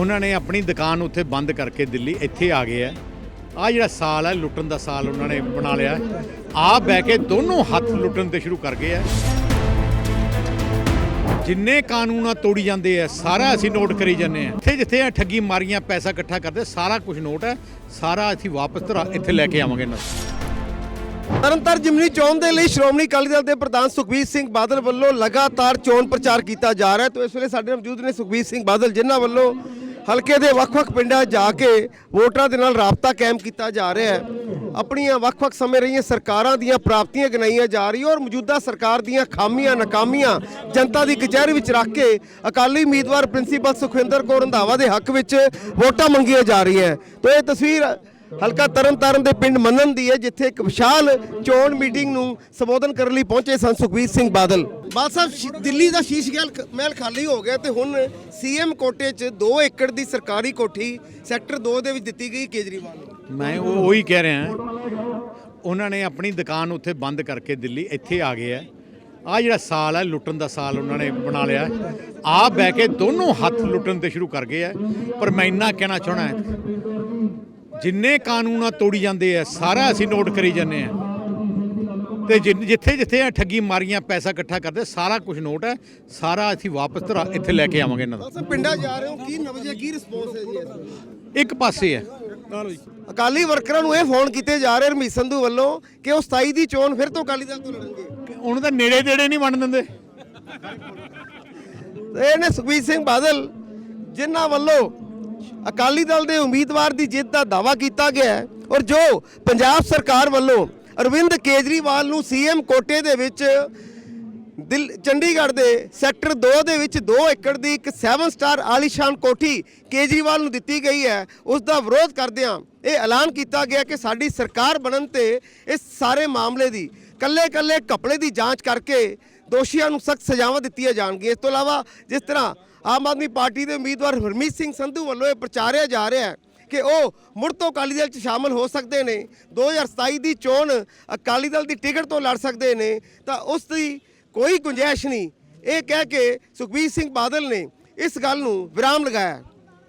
ਉਹਨਾਂ ਨੇ ਆਪਣੀ ਦੁਕਾਨ ਉੱਥੇ ਬੰਦ ਕਰਕੇ ਦਿੱਲੀ ਇੱਥੇ ਆ ਗਏ ਆ। ਆ ਜਿਹੜਾ ਸਾਲ ਹੈ ਲੁੱਟਣ ਦਾ ਸਾਲ ਉਹਨਾਂ ਨੇ ਬਣਾ ਲਿਆ। ਆ ਬਹਿ ਕੇ ਦੋਨੋਂ ਹੱਥ ਲੁੱਟਣ ਤੇ ਸ਼ੁਰੂ ਕਰ ਗਏ ਆ। ਜਿੰਨੇ ਕਾਨੂੰਨ ਆ ਤੋੜੀ ਜਾਂਦੇ ਆ, ਸਾਰਾ ਅਸੀਂ ਨੋਟ ਕਰੀ ਜਾਂਦੇ ਆ। ਇੱਥੇ ਜਿੱਥੇ ਆ ਠੱਗੀ ਮਾਰੀਆਂ, ਪੈਸਾ ਇਕੱਠਾ ਕਰਦੇ, ਸਾਰਾ ਕੁਝ ਨੋਟ ਹੈ ਸਾਰਾ ਅਸੀਂ ਵਾਪਸ ਧਰਾ ਇੱਥੇ ਲੈ ਕੇ ਆਵਾਂਗੇ ਨਾ। ਤਰਨਤਾਰਨ ਜਿਮਨੀ ਚੋਣ ਦੇ ਲਈ ਸ਼੍ਰੋਮਣੀ ਅਕਾਲੀ ਦਲ ਦੇ ਪ੍ਰਧਾਨ ਸੁਖਬੀਰ ਸਿੰਘ ਬਾਦਲ ਵੱਲੋਂ ਲਗਾਤਾਰ ਚੋਣ ਪ੍ਰਚਾਰ ਕੀਤਾ ਜਾ ਰਿਹਾ ਹੈ। ਤੇ ਇਸ ਵੇਲੇ ਸਾਡੇ ਨਾਲ ਮੌਜੂਦ ਨੇ ਸੁਖਬੀਰ ਸਿੰਘ ਬਾਦਲ, ਜਿਨ੍ਹਾਂ ਵੱਲੋਂ ਹਲਕੇ ਦੇ ਵੱਖ-ਵੱਖ ਪਿੰਡਾਂ ਜਾ ਕੇ ਵੋਟਰਾਂ ਦੇ ਨਾਲ ਰਾਬਤਾ ਕਾਇਮ ਕੀਤਾ ਜਾ ਰਿਹਾ ਹੈ। ਆਪਣੀਆਂ ਵੱਖ-ਵੱਖ ਸਮੇਂ ਰਹੀਆਂ ਸਰਕਾਰਾਂ ਦੀਆਂ ਪ੍ਰਾਪਤੀਆਂ ਗਿਣਾਈਆਂ ਜਾ ਰਹੀਆਂ ਔਰ ਮੌਜੂਦਾ ਸਰਕਾਰ ਦੀਆਂ ਖਾਮੀਆਂ, ਨਾਕਾਮੀਆਂ ਜਨਤਾ ਦੀ ਕਚਹਿਰੀ ਵਿੱਚ ਰੱਖ ਕੇ ਅਕਾਲੀ ਉਮੀਦਵਾਰ ਪ੍ਰਿੰਸੀਪਲ ਸੁਖਵਿੰਦਰ ਕੌਰ ਰੰਧਾਵਾ ਦੇ ਹੱਕ ਵਿੱਚ ਵੋਟਾਂ ਮੰਗੀਆਂ ਜਾ ਰਹੀਆਂ। ਤਾਂ ਇਹ ਤਸਵੀਰ ਹਲਕਾ ਤਰਨਤਾਰਨ ਦੇ ਪਿੰਡ ਮੰਨਣ ਦੀ ਹੈ ਜਿੱਥੇ ਇੱਕ ਵਿਸ਼ਾਲ ਚੋਣ ਮੀਟਿੰਗ ਨੂੰ ਸੰਬੋਧਨ ਕਰਨ ਲਈ ਪਹੁੰਚੇ ਸਨ ਸੁਖਬੀਰ ਸਿੰਘ ਬਾਦਲ। ਬਾਦ ਸਾਹਿਬ ਦਿੱਲੀ ਦਾ ਸ਼ੀਸ਼ ਮਹਿਲ ਖਾਲੀ ਹੋ ਗਿਆ ਤੇ ਹੁਣ ਸੀਐਮ ਕੋਟੇ 'ਚ 2 ਏਕੜ ਦੀ ਸਰਕਾਰੀ ਕੋਠੀ ਸੈਕਟਰ 2 ਦੇ ਵਿੱਚ ਦਿੱਤੀ ਗਈ ਕੇਜਰੀਵਾਲ ਨੂੰ। ਮੈਂ ਉਹ ਉਹੀ ਕਹਿ ਰਿਹਾ ਉਹਨਾਂ ਨੇ ਆਪਣੀ ਦੁਕਾਨ ਉੱਥੇ ਬੰਦ ਕਰਕੇ ਦਿੱਲੀ ਇੱਥੇ ਆ ਗਏ ਆ। ਆ ਜਿਹੜਾ ਸਾਲ ਹੈ ਲੁੱਟਣ ਦਾ ਸਾਲ ਉਹਨਾਂ ਨੇ ਬਣਾ ਲਿਆ। ਆ ਬਹਿ ਕੇ ਦੋਨੋਂ ਹੱਥ ਲੁੱਟਣ ਤੇ ਸ਼ੁਰੂ ਕਰ ਗਏ ਆ। ਪਰ ਮੈਂ ਇੰਨਾ ਕਹਿਣਾ ਚਾਹਣਾ ਹੈ ਜਿੰਨੇ ਕਾਨੂੰਨ ਆ ਤੋੜੀ ਜਾਂਦੇ ਆ ਸਾਰਾ ਅਸੀਂ ਨੋਟ ਕਰੀ ਜਾਂਦੇ ਆ। ਤੇ ਜਿੱਥੇ ਜਿੱਥੇ ਆ ਠੱਗੀ ਮਾਰੀਆਂ ਪੈਸਾ ਇਕੱਠਾ ਕਰਦੇ ਸਾਰਾ ਕੁਝ ਨੋਟ ਹੈ ਸਾਰਾ ਅਸੀਂ ਵਾਪਸ ਧਰਾ ਇੱਥੇ ਲੈ ਕੇ ਆਵਾਂਗੇ ਇਹਨਾਂ ਦਾ। ਸਾਹਿਬ ਪਿੰਡਾਂ ਜਾ ਰਹੇ ਹੋ ਕੀ ਨਵਜੇ ਕੀ ਰਿਸਪੌਂਸ ਹੈ ਜੀ? ਇੱਕ ਪਾਸੇ ਹੈ। ਅਕਾਲੀ ਵਰਕਰਾਂ ਨੂੰ ਇਹ ਫੋਨ ਕੀਤੇ ਜਾ ਰਹੇ ਰਮੀਤ ਸੰਧੂ ਵੱਲੋਂ ਕਿ ਉਹ 27 ਦੀ ਚੋਣ ਫਿਰ ਤੋਂ ਅਕਾਲੀ ਦਲ ਤੋਂ ਲੜਨਗੇ। ਉਹਨੂੰ ਤਾਂ ਨੇੜੇ ਤੇੜੇ ਨਹੀਂ ਵੰਡ ਦਿੰਦੇ। ਇਹ ਨੇ ਸੁਖਬੀਰ ਸਿੰਘ ਬਾਦਲ ਜਿਨ੍ਹਾਂ ਵੱਲੋਂ ਅਕਾਲੀ ਦਲ ਦੇ ਉਮੀਦਵਾਰ ਦੀ ਜਿੱਤ ਦਾ ਦਾਵਾ ਕੀਤਾ ਗਿਆ ਹੈ ਔਰ ਜੋ ਪੰਜਾਬ ਸਰਕਾਰ ਵੱਲੋਂ ਅਰਵਿੰਦ ਕੇਜਰੀਵਾਲ ਨੂੰ ਸੀਐਮ ਕੋਟੇ ਦੇ ਵਿੱਚ ਦਿਲ ਚੰਡੀਗੜ੍ਹ ਦੇ ਸੈਕਟਰ 2 ਦੇ ਵਿੱਚ 2 ਏਕੜ ਦੀ ਇੱਕ 7 ਸਟਾਰ ਆਲੀਸ਼ਾਨ ਕੋਠੀ ਕੇਜਰੀਵਾਲ ਨੂੰ ਦਿੱਤੀ ਗਈ ਹੈ, ਉਸ ਦਾ ਵਿਰੋਧ ਕਰਦਿਆਂ ਇਹ ਐਲਾਨ ਕੀਤਾ ਗਿਆ ਕਿ ਸਾਡੀ ਸਰਕਾਰ ਬਣਨ ਤੇ ਇਸ ਸਾਰੇ ਮਾਮਲੇ ਦੀ ਕੱਲੇ-ਕੱਲੇ ਕਪੜੇ ਦੀ ਜਾਂਚ ਕਰਕੇ ਦੋਸ਼ੀਆਂ ਨੂੰ ਸਖਤ ਸਜ਼ਾਵਾਂ ਦਿੱਤੀਆਂ ਜਾਣਗੀਆਂ। ਇਸ ਤੋਂ ਇਲਾਵਾ ਜਿਸ ਤਰ੍ਹਾਂ ਆਮ ਆਦਮੀ ਪਾਰਟੀ ਦੇ ਉਮੀਦਵਾਰ ਹਰਮੀਤ ਸਿੰਘ ਸੰਧੂ ਵੱਲੋਂ ਇਹ ਪ੍ਰਚਾਰਿਆ ਜਾ ਰਿਹਾ ਹੈ ਕਿ ਉਹ ਮੁੜ ਤੋਂ ਅਕਾਲੀ ਦਲ 'ਚ ਸ਼ਾਮਲ ਹੋ ਸਕਦੇ ਨੇ। 2027 ਦੀ ਚੋਣ ਅਕਾਲੀ ਦਲ ਦੀ ਟਿਕਟ ਤੋਂ ਲੜ ਸਕਦੇ ਨੇ। ਤਾਂ ਉਸ ਦੀ ਕੋਈ ਗੁੰਜਾਇਸ਼ ਨਹੀਂ। ਇਹ ਕਹਿ ਕੇ ਸੁਖਬੀਰ ਸਿੰਘ ਬਾਦਲ ਨੇ ਇਸ ਗੱਲ ਨੂੰ ਵਿਰਾਮ ਲਗਾਇਆ।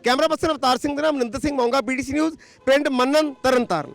ਕੈਮਰਾ ਪਰਸਨ ਅਵਤਾਰ ਸਿੰਘ ਦੇ ਨਾਮ ਮਨਿੰਦਰ ਸਿੰਘ ਮੌਂਗਾ ਪੀਡੀਸੀ ਨਿਊਜ਼ ਪਿੰਡ ਮੰਨਨ ਤਰਨਤਾਰਨ।